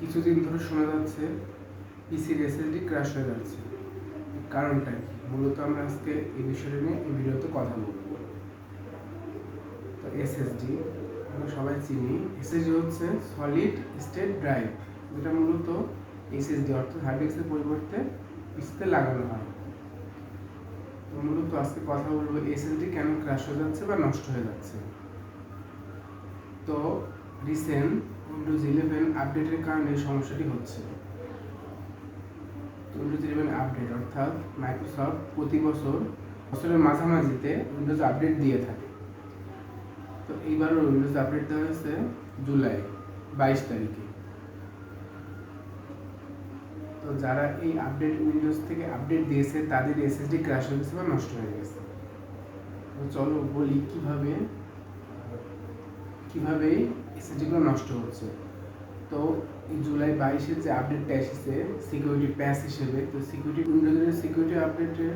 কিছুদিন ধরে শোনা যাচ্ছে পিসির এসএসডি ক্র্যাশ হয়ে যাচ্ছে। কারণটা কি? মূলত আমরা আজকে এই বিষয়টা নিয়ে এই ভিডিওতে কথা বলব। তো এসএসডি আমরা সবাই চিনি। এসএসডি হচ্ছে সলিড স্টেট ড্রাইভ যেটা মূলত এসএসডি অর্থাৎ হার্ড ডিস্কের পরিবর্তে পিসিতে লাগানো হয়। তো মূলত আজকে কথা বলব এসএসডি কেন ক্র্যাশ হয়ে যাচ্ছে বা নষ্ট হয়ে যাচ্ছে। তো রিসেন্ট উইন্ডোজ ইলেভেন আপডেটের কারণে সমস্যাটি হচ্ছে। উইন্ডোজ ইলেভেন আপডেট অর্থাৎ মাইক্রোসফট প্রতি বছর বছরের মাঝামাঝিতে উইন্ডোজ আপডেট দিয়ে থাকে। তো এইবারও উইন্ডোজ আপডেট দেওয়া হয়েছে জুলাই বাইশ তারিখে। তো যারা এই আপডেট উইন্ডোজ থেকে আপডেট দিয়েছে, তাদের এসএসডি ক্র্যাশ হয়ে গেছে বা নষ্ট হয়ে গেছে। তো চলো বলি কীভাবে কীভাবে এসএসডিগুলো নষ্ট হচ্ছে। তো জুলাই বাইশের যে আপডেটটা এসেছে সিকিউরিটি প্যাচ হিসেবে, তো সিকিউরিটি উইন্ডোজের সিকিউরিটি আপডেটের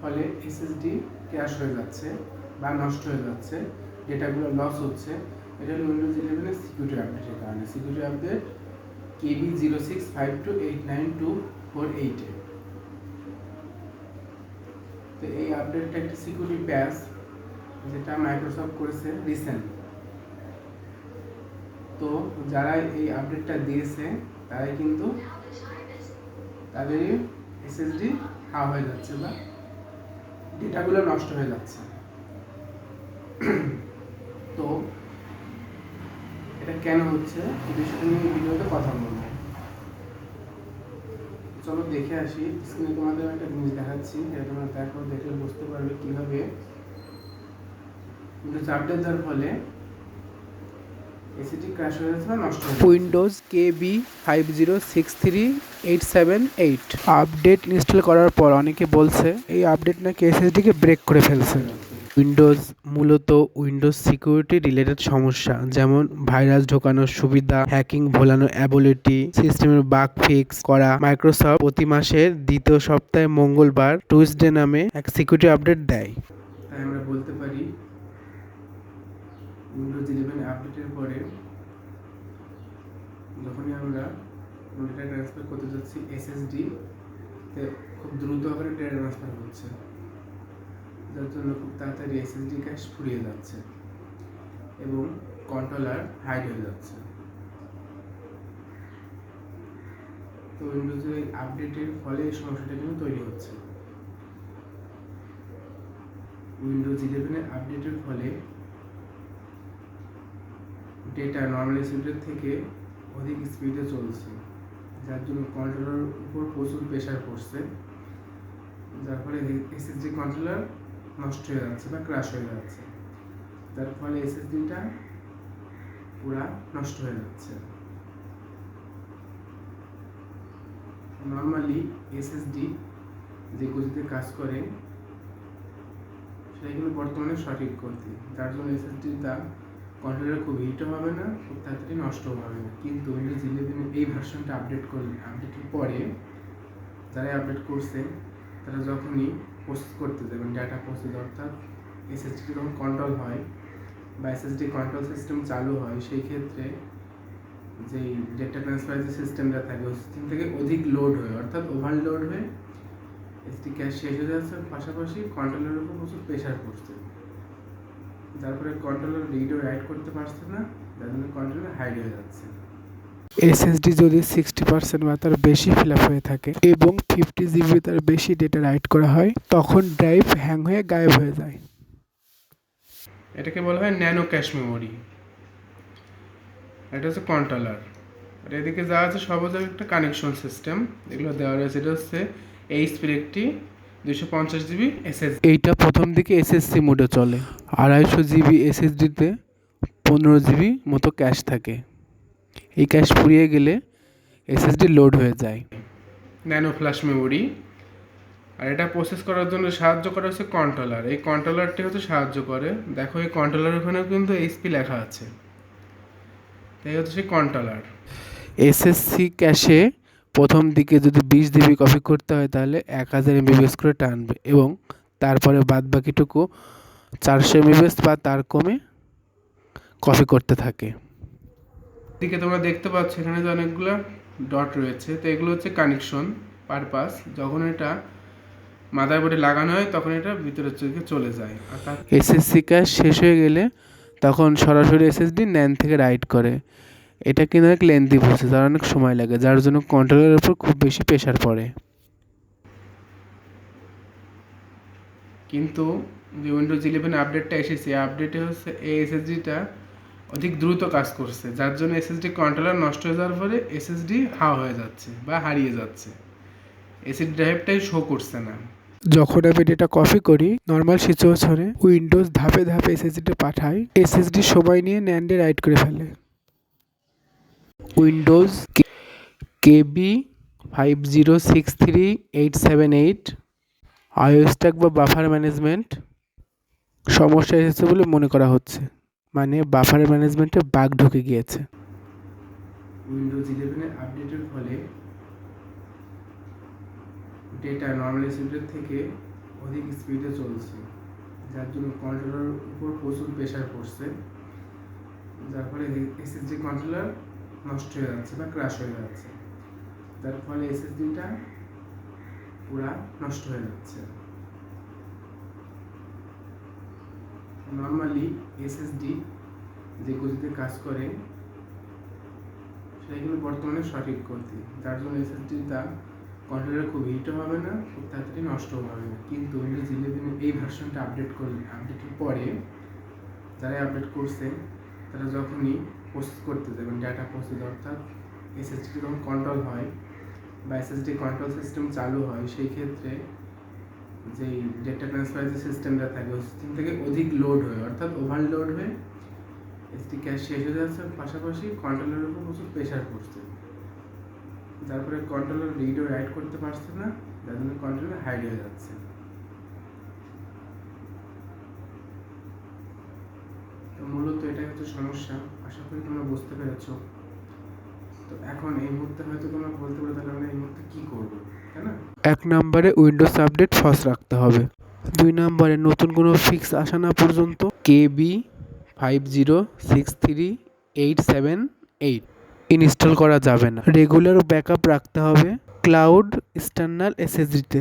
ফলে এসএসডি ক্র্যাশ হয়ে যাচ্ছে বা নষ্ট হয়ে যাচ্ছে, ডেটাগুলো লস হচ্ছে। এটা হলো উইন্ডোজ ইলেভেনের সিকিউরিটি আপডেটের কারণে। Security update KB zero six five two eight nine two four এইটে তো এই আপডেটটা একটা সিকিউরিটি প্যাচ যেটা মাইক্রোসফট করেছে রিসেন্ট তো যারা এই আপডেটটা দিয়েছে, তারাই কিন্তু তাদেরই এসএসডি হাওয়া হয়ে যাচ্ছে বা ডেটাগুলো নষ্ট হয়ে যাচ্ছে। তো এটা কেন হচ্ছে? এই বিষয়টা নিয়ে ভিডিওতে কথা বলব। চলো দেখে আসি। স্ক্রিনে তোমাদের একটা জিনিস দেখাচ্ছি, এটা তোমরা দেখো, দেখলে বুঝতে পারবে কীভাবে। উইন্ডোজ আপডেট দেওয়ার ফলে এসিটি ক্র্যাশ হয়ে যাচ্ছে বা নষ্ট Windows K B five zero six three eight seven eight update install করার পর অনেকে বলছে এই আপডেট নাকি এসএসডিকে ব্রেক করে ফেলছে। উইন্ডোজ মূলত উইন্ডোজ সিকিউরিটি রিলেটেড সমস্যা যেমন ভাইরাস ঢোকানোর সুবিধা হ্যাকিং ভোলানো অ্যাবিলিটি সিস্টেমের বাগ ফিক্স করা। মাইক্রোসফট প্রতি মাসের দ্বিতীয় সপ্তাহে মঙ্গলবার টুইসডে নামে এক সিকিউরিটি আপডেট দেয়। তাই আমরা বলতে পারি উইন্ডোজ ইলেভেন আপডেটের পরে যখনই আমরা ডেটা ট্রান্সফার করতে যাচ্ছি এসএসডি তে খুব দ্রুত আকারে ডেটা ট্রান্সফার হচ্ছে। যার জন্য খুব তাড়াতাড়ি এসএসডি ক্যাশ ফুরিয়ে যাচ্ছে এবং কন্ট্রোলার হাইড হয়ে যাচ্ছে। তো উইন্ডোজের আপডেটের ফলে এই সমস্যাটা কিন্তু তৈরি হচ্ছে। উইন্ডোজ ইলেভেনের আপডেটের ফলে ডেটা নর্মাল এসএসডির থেকে অধিক স্পিডে চলছে, যার জন্য কন্ট্রোলার উপর প্রচুর প্রেশার পড়ছে, যার ফলে এসএসডি কন্ট্রোলার নষ্ট হয়ে যাচ্ছে বা ক্রাশ হয়ে যাচ্ছে। যার ফলে এসএসডিটা পুরা নষ্ট হয়ে যাচ্ছে। নর্মালি এসএসডি যে গতিতে কাজ করে, সেটা কিন্তু বর্তমানে সঠিক গতি, যার জন্য এসএসডিটা কন্ট্রোলার খুব হিটও হবে না, খুব তাড়াতাড়ি নষ্টও হবে না। কিন্তু উইন্ডোজ ইলেভেনের এই ভার্সনটা আপডেট করলে আপডেটের পরে যারা আপডেট করছে, তারা যখনই প্রসেস করতে যাবেন ডাটা প্রসেস অর্থাৎ এসএসডি যখন কন্ট্রোল হয় বা এসএসডি কন্ট্রোল সিস্টেম চালু হয়, সেই ক্ষেত্রে যেই ডেটা ট্রান্সফার যে সিস্টেমটা থাকে, ওই সিস্টেম থেকে অধিক লোড হয়, অর্থাৎ ওভারলোড হয়ে এসডি ক্যাশ শেষ হয়ে যাচ্ছে পাশাপাশি কন্ট্রোলের উপর প্রচুর প্রেশার পড়ছে। ফলে কন্ট্রোলার রিডও রাইট করতে পারছে না যার জন্য কন্ট্রোলার হাইড হয়ে যাচ্ছে। এসএসডি যদি সিক্সটি পার্সেন্ট বা তার বেশি ফিল আপ হয়ে থাকে এবং ফিফটি জিবি তার বেশি ডেটা রাইট করা হয় তখন ড্রাইভ হ্যাং হয়ে গায়েব হয়ে যায়। এটাকে বলা হয় ন্যানো ক্যাশ মেমোরি এটা হচ্ছে কন্ট্রোলার আর এদিকে যা আছে সব একটা কানেকশন সিস্টেম এগুলো দেওয়া রয়েছে। এটা হচ্ছে এইচপির একটি দুশো পঞ্চাশ জিবি এসএস এইটা প্রথম দিকে এসএসসি মোডে চলে। আড়াইশো জিবি এসএসডিতে পনেরো জিবি মতো ক্যাশ থাকে। এই ক্যাশ ফুরিয়ে গেলে এসএসডি লোড হয়ে যায়। Nano flash memory. আর এটা প্রসেস করার জন্য সাহায্য করা হচ্ছে কন্ট্রোলার এই কন্ট্রোলারটি হচ্ছে সাহায্য করে। দেখো এই কন্ট্রোলার ওখানেও কিন্তু এইচপি লেখা আছে। তাই হচ্ছে সেই কন্ট্রোলার এসএসসি ক্যাশে প্রথম দিকে যদি বিশ জিবি কপি করতে হয় তাহলে এক হাজার এমবিবিএস করে টানবে এবং তারপরে বাদ বাকিটুকু চারশো এমবিবিএস বা তার কমে কপি করতে থাকে। দিকে তোমরা দেখতে পাচ্ছ এখানে যে অনেকগুলো ডট রয়েছে তো এগুলো হচ্ছে কানেকশন পারপাস যখন এটা মাদারবোর্ডে লাগানো হয় তখন এটা ভিতরের দিকে চলে যায়। এসএসসি কাজ শেষ হয়ে গেলে তখন সরাসরি এসএসডি ন্যান থেকে রাইট করে। এটা কিন্তু অনেক লেন্দি প্রসেস আর অনেক সময় লাগে যার জন্য কন্ট্রোলের উপর খুব বেশি প্রেশার পড়ে। কিন্তু যে উইন্ডোজ ইলেভেন আপডেটটা এসেছে আপডেটে হচ্ছে এই এসএসডিটা অধিক দ্রুত কাজ করছে যার জন্য এসএসডি কন্ট্রোলার নষ্ট হয়ে যাওয়ার ফলে এসএসডি হাওয়া হয়ে যাচ্ছে বা হারিয়ে যাচ্ছে। এসএসডি ড্রাইভটাই শো করছে না। যখন আমি ডেটা কপি করি নর্মাল সিচুয়েশনে উইন্ডোজ ধাপে ধাপে এসএসডিতে পাঠায় এসএসডি সময় নিয়ে ন্যান্ডে রাইট করে ফেলে। Windows KB five zero six three eight seven eight IO stack বা বাফার ম্যানেজমেন্ট সমস্যা এসেছে বলে মনে করা হচ্ছে। মানে বাফার ম্যানেজমেন্টে বাগ ঢুকে গিয়েছে। উইন্ডোজ ইলেভেনের আপডেটের ফলে ডেটা নর্মাল এসএসডির থেকে অধিক স্পিডে চলছে, যার জন্য কন্ট্রোলার উপর প্রচুর প্রেশার পড়ছে। যার ফলে এসএসডি কন্ট্রোলার নষ্ট হয়ে যাচ্ছে বা ক্রাশ হয়ে যাচ্ছে। যার ফলে এসএসডিটা পুরা নষ্ট হয়ে যাচ্ছে। নর্মালি এসএসডি যে গতিতে কাজ করে সেগুলো বর্তমানে সঠিক গতি। যার জন্য এসএসডিটা কন্ট্রোলার খুব হিটও হবে না, খুব তাড়াতাড়ি নষ্টও হবে না। কিন্তু উইন্ডোজ ইলেভেনে এই ভার্সনটা আপডেট করলে আপডেটের পরে যারা আপডেট করছে, তারা যখনই প্রসেস করতে যাবেন ডাটা প্রসেস অর্থাৎ এসএসডি যখন কন্ট্রোল হয় বা এসএসডি কন্ট্রোল সিস্টেম চালু হয়, সেই ক্ষেত্রে যেই ডেটা ট্রান্সফার যে সিস্টেমটা থাকে, ওই সিস্টেম থেকে অধিক লোড হয়, অর্থাৎ ওভারলোড হয়ে এসডি ক্যাশ শেষ হয়ে যাচ্ছে, পাশাপাশি কন্ট্রোলের উপর প্রচুর প্রেশার পড়ছে। তারপরে কন্ট্রোলার ও রাইট করতে পারছে না, যার জন্য কন্ট্রোলার হাইড হয়ে যাচ্ছে তো হচ্ছে সমস্যা, আশা করি তোমরা বুঝতে পেরেছ। তো এখন এই মুহূর্তে হয়তো তোমরা বলতে পারো তাহলে আমরা এই মুহূর্তে কী করব এক নম্বরে উইন্ডোজ আপডেট ফস রাখতে হবে। দুই নম্বরে নতুন কোনো ফিক্স আসা না পর্যন্ত KB five zero six three eight seven eight install করা যাবে না। রেগুলার ব্যাকআপ রাখতে হবে ক্লাউড এক্সটার্নাল এসএসডিতে